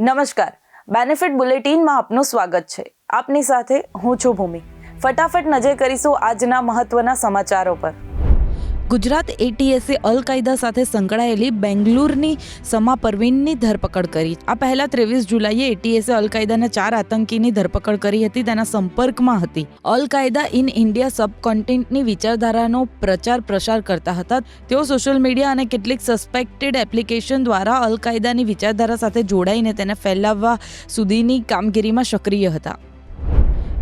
નમસ્કાર. બેનિફિટ બુલેટિનમાં આપનું સ્વાગત છે. આપની સાથે હું છું ભૂમિ. ફટાફટ નજર કરીશું આજના મહત્વના સમાચારો પર. ગુજરાત એટીએસે અલ કાયદા સાથે સંકળાયેલી બેંગ્લુરની સમા પરવીનની ધરપકડ કરી. આ પહેલા ત્રેવીસ જુલાઈએ એટીએસે અલ કાયદાના ચાર આતંકીની ધરપકડ કરી હતી, તેના સંપર્કમાં હતી. અલ કાયદા ઇન ઇન્ડિયા સબકોન્ટેન્ટની વિચારધારાનો પ્રચાર પ્રસાર કરતા હતા. તેઓ સોશિયલ મીડિયા અને કેટલીક સસ્પેક્ટેડ એપ્લિકેશન દ્વારા અલ કાયદાની વિચારધારા સાથે જોડાઈને તેને ફેલાવવા સુધીની કામગીરીમાં સક્રિય હતા.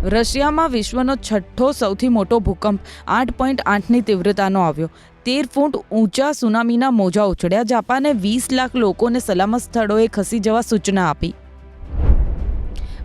રશિયામાં વિશ્વનો છઠ્ઠો સૌથી મોટો ભૂકંપ આઠ પોઈન્ટ આઠની તીવ્રતાનો આવ્યો. તેર ફૂટ ઊંચા સુનામીના મોજા ઉછળ્યા. જાપાને વીસ લાખ લોકોને સલામત સ્થળોએ ખસી જવા સૂચના આપી.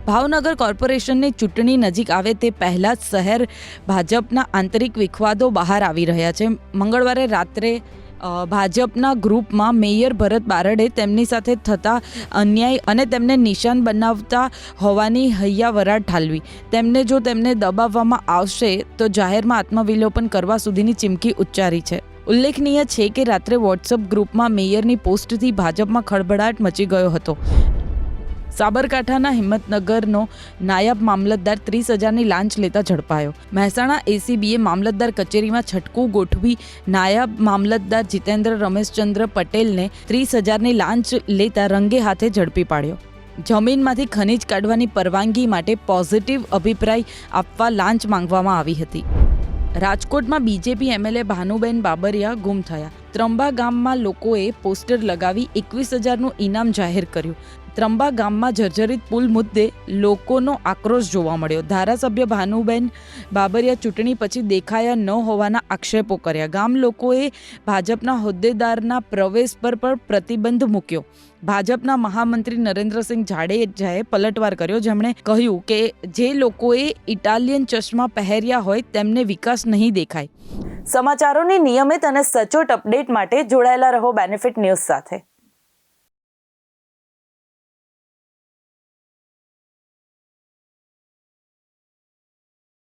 ભાવનગર કોર્પોરેશનની ચૂંટણી નજીક આવે તે પહેલાં જ શહેર ભાજપના આંતરિક વિખવાદો બહાર આવી રહ્યા છે. મંગળવારે રાત્રે ભાજપના ગ્રુપમાં મેયર ભરત બારડે તેમની સાથે થતા અન્યાય અને તેમને નિશાન બનાવતા હોવાની હૈયાવરાટ ઠાલવી. તેમને જો તેમને દબાવવામાં આવશે, તો જાહેરમાં આત્મવિલોપન કરવા સુધીની ચીમકી ઉચ્ચારી છે. ઉલ્લેખનીય છે કે રાત્રે વોટ્સઅપ ગ્રુપમાં મેયરની પોસ્ટથી ભાજપમાં ખળભળાટ મચી ગયો હતો. સાબરકાંઠાના હિંમતનગરનો નાયબ મામલતદાર ત્રીસ હજારની લાંચ લેતા ઝડપાયો. મહેસાણા એસીબીએ મામલતદાર કચેરીમાં છટકું ગોઠવી નાયબ મામલતદાર જીતેન્દ્ર રમેશચંદ્ર પટેલને ત્રીસ હજારની લાંચ લેતા રંગે હાથે ઝડપી પાડ્યો. જમીનમાંથી ખનીજ કાઢવાની પરવાનગી માટે પોઝિટિવ અભિપ્રાય આપવા લાંચ માંગવામાં આવી હતી. રાજકોટમાં બીજેપી એમએલએ ભાનુબેન બાબરિયા ગુમ થયા. ત્રંબા ગામમાં લોકોએ પોસ્ટર લગાવી એકવીસ હજારનું ઇનામ જાહેર કર્યું. ત્રંબા ગામમાં જર્જરિત પુલ મુદ્દે લોકોનો આક્રોશ જોવા મળ્યો. ધારાસભ્ય ભાનુબેન બાબરિયા ચૂંટણી પછી દેખાયા ન હોવાના આક્ષેપો કર્યા. ગામ લોકોએ ભાજપના હોદ્દેદારના પ્રવેશ પર પણ પ્રતિબંધ મૂક્યો. ભાજપના મહામંત્રી નરેન્દ્રસિંહ જાડેજાએ પલટવાર કર્યો. જેમણે કહ્યું કે જે લોકોએ ઇટાલિયન ચશ્મા પહેર્યા હોય તેમને વિકાસ નહીં દેખાય. સમાચારોની નિયમિત અને સચોટ અપડેટ માટે જોડાયેલા રહો બેનિફિટ ન્યૂઝ સાથે.